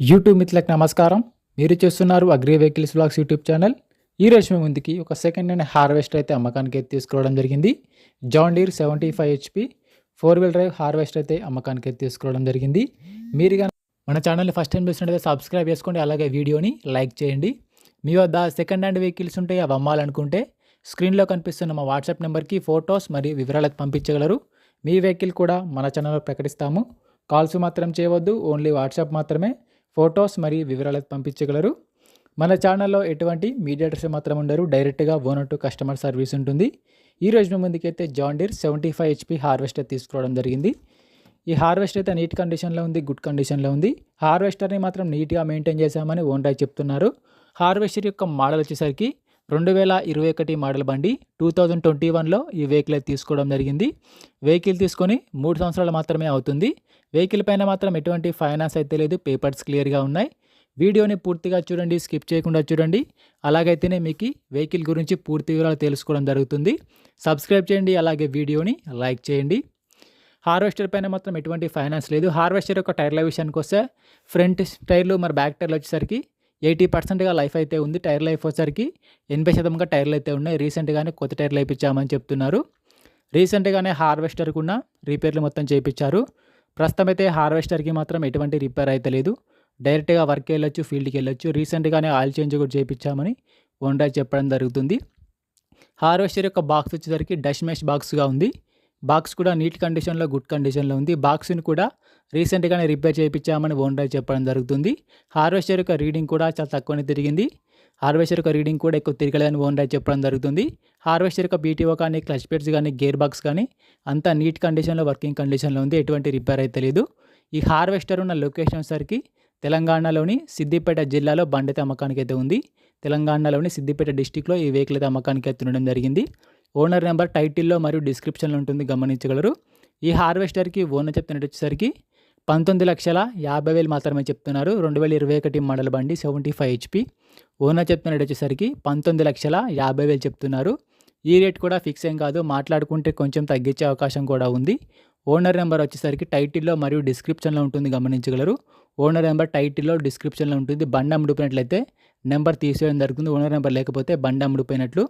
YouTube మిత్రులకు నమస్కారం. మీరు చూస్తున్నారు agri vehicles blogs YouTube channel. ఈ రోజు మీ ముందుకి ఒక సెకండ్ హ్యాండ్ హార్వెస్టర్ అయితే అమ్మకానికి అయితే తీసుకోవడం జరిగింది. John Deere seventy five HP four wheel drive harvester అయితే అమ్మకానికి అయితే తీసుకోవడం జరిగింది. మీరు కానీ మన ఛానల్ని ఫస్ట్ టైం చూసినట్లయితే సబ్స్క్రైబ్ చేసుకోండి. అలాగే వీడియోని లైక్ చేయండి. మీ వద్ద సెకండ్ హ్యాండ్ వెహికల్స్ ఉంటే అవి అమ్మాలనుకుంటే స్క్రీన్లో కనిపిస్తున్న మా వాట్సాప్ నెంబర్కి ఫొటోస్ మరియు వివరాలకు పంపించగలరు. మీ వెహికల్ కూడా మన ఛానల్లో ప్రకటిస్తాము. కాల్స్ మాత్రం చేయవద్దు ఓన్లీ వాట్సాప్ మాత్రమే. ఫొటోస్ మరియు వివరాలకు పంపించగలరు. మన ఛానల్లో ఎటువంటి మీడియేటర్స్ మాత్రం ఉండరు. డైరెక్ట్గా ఓనర్ టు కస్టమర్ సర్వీస్ ఉంటుంది. ఈ రోజు ముందుకైతే John Deere seventy five HP harvester తీసుకోవడం జరిగింది. ఈ హార్వెస్టర్ అయితే నీట్ కండిషన్లో ఉంది గుడ్ కండిషన్లో ఉంది. హార్వెస్టర్ని మాత్రం నీట్గా మెయింటైన్ చేశామని ఓనర్ చెప్తున్నారు. హార్వెస్టర్ యొక్క మోడల్ వచ్చేసరికి రెండు వేల ఇరవై ఒకటి మోడల్ బండి టూ థౌజండ్ ట్వంటీ వన్లో ఈ వెహికల్ అయితే తీసుకోవడం జరిగింది. వెహికల్ తీసుకొని మూడు సంవత్సరాలు మాత్రమే అవుతుంది. వెహికల్ పైన మాత్రం ఎటువంటి ఫైనాన్స్ అయితే లేదు. పేపర్స్ క్లియర్గా ఉన్నాయి. వీడియోని పూర్తిగా చూడండి. స్కిప్ చేయకుండా చూడండి. అలాగైతేనే మీకు వెహికల్ గురించి పూర్తి వివరాలు తెలుసుకోవడం జరుగుతుంది. సబ్స్క్రైబ్ చేయండి. అలాగే వీడియోని లైక్ చేయండి. హార్వెస్టర్ పైన మాత్రం ఎటువంటి ఫైనాన్స్ లేదు. హార్వెస్టర్ యొక్క టైర్ల విషయానికి వస్తే ఫ్రంట్ టైర్లు మరి బ్యాక్ టైర్లు వచ్చేసరికి ఎయిటీ పర్సెంట్గా లైఫ్ అయితే ఉంది. టైర్ లైఫ్ వచ్చేసరికి ఎనభై శాతంగా టైర్లు అయితే ఉన్నాయి. రీసెంట్గానే కొత్త టైర్లు వేయించామని చెప్తున్నారు. రీసెంట్గానే హార్వెస్టర్కి ఉన్న రిపేర్లు మొత్తం చేయించారు ప్రస్తుతం అయితే హార్వెస్టర్కి మాత్రం ఎటువంటి రిపేర్ అయితే లేదు. డైరెక్ట్గా వర్క్ వెళ్ళొచ్చు ఫీల్డ్కి వెళ్ళొచ్చు. రీసెంట్గానే ఆయిల్ చేంజ్ కూడా చేయించామని ఓన్డా చెప్పడం జరుగుతుంది. హార్వెస్టర్ యొక్క బాక్స్ వచ్చేసరికి డష్ మెష్ బాక్స్గా ఉంది. బాక్స్ కూడా నీట్ కండిషన్లో గుడ్ కండిషన్లో ఉంది. బాక్స్ని కూడా రీసెంట్గానే రిపేర్ చేయించామని ఓన్ డ్రైవ్ చెప్పడం జరుగుతుంది. హార్వెస్టర్ యొక్క రీడింగ్ కూడా చాలా తక్కువనే తిరిగింది. హార్వెస్టర్ యొక్క రీడింగ్ కూడా ఎక్కువ తిరగలేదని ఓన్ డ్రైవ్ చెప్పడం జరుగుతుంది. హార్వెస్టర్ యొక్క బీటీఓ కానీ క్లచ్ ప్లేట్స్ కానీ గేర్ బాక్స్ కానీ అంతా నీట్ కండిషన్లో వర్కింగ్ కండిషన్లో ఉంది. ఎటువంటి రిపేర్ అయితే లేదు. ఈ హార్వెస్టర్ ఉన్న లొకేషన్ సరికి తెలంగాణలోని సిద్దిపేట జిల్లాలో బండితే అమ్మకానికి అయితే ఉంది. తెలంగాణలోని సిద్దిపేట డిస్టిక్లో ఈ వెహికల్ అయితే అమ్మకానికి అయితే ఉండడం జరిగింది. ఓనర్ నెంబర్ టైటిల్లో మరియు డిస్క్రిప్షన్లో ఉంటుంది గమనించగలరు. ఈ హార్వెస్టర్కి ఓనర్ చెప్తున్నట్టు వచ్చేసరికి పంతొమ్మిది లక్షల యాభై వేలు మాత్రమే చెప్తున్నారు. రెండు వేల ఇరవై ఒకటి మోడల్ బండి సెవెంటీ ఫైవ్ హెచ్పి ఓనర్ చెప్తున్నట్టు వచ్చేసరికి పంతొమ్మిది లక్షల యాభై వేలు చెప్తున్నారు. ఈ రేట్ కూడా ఫిక్స్ ఏం కాదు మాట్లాడుకుంటే కొంచెం తగ్గించే అవకాశం కూడా ఉంది. ఓనర్ నెంబర్ వచ్చేసరికి టైటిల్లో మరియు డిస్క్రిప్షన్లో ఉంటుంది గమనించగలరు. ఓనర్ నెంబర్ టైటిల్లో డిస్క్రిప్షన్లో ఉంటుంది. బండి అమ్ముడిపోయినట్లయితే నెంబర్ తీసేయడం జరుగుతుంది. ఓనర్ నెంబర్ లేకపోతే బండి అమ్ముడిపోయినట్లు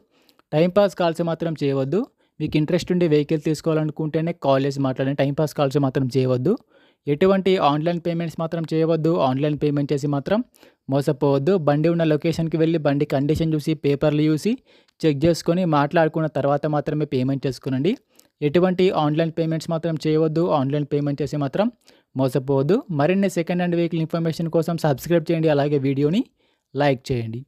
టైంపాస్ కాల్స్ మాత్రం చేయవద్దు. మీకు ఇంట్రెస్ట్ ఉండి వెహికల్ తీసుకోవాలనుకుంటేనే కాల్ చేసి మాట్లాడండి టైంపాస్ కాల్స్ మాత్రం చేయవద్దు. ఎటువంటి ఆన్లైన్ పేమెంట్స్ మాత్రం చేయవద్దు. ఆన్లైన్ పేమెంట్ చేసి మాత్రం మోసపోవద్దు. బండి ఉన్న లొకేషన్కి వెళ్ళి బండి కండిషన్ చూసి పేపర్లు చూసి చెక్ చేసుకొని మాట్లాడుకున్న తర్వాత మాత్రమే పేమెంట్ చేసుకునండి. ఎటువంటి ఆన్లైన్ పేమెంట్స్ మాత్రం చేయవద్దు. ఆన్లైన్ పేమెంట్ చేసి మాత్రం మోసపోవద్దు. మరిన్ని సెకండ్ హ్యాండ్ వెహికల్ ఇన్ఫర్మేషన్ కోసం సబ్స్క్రైబ్ చేయండి. అలాగే వీడియోని లైక్ చేయండి.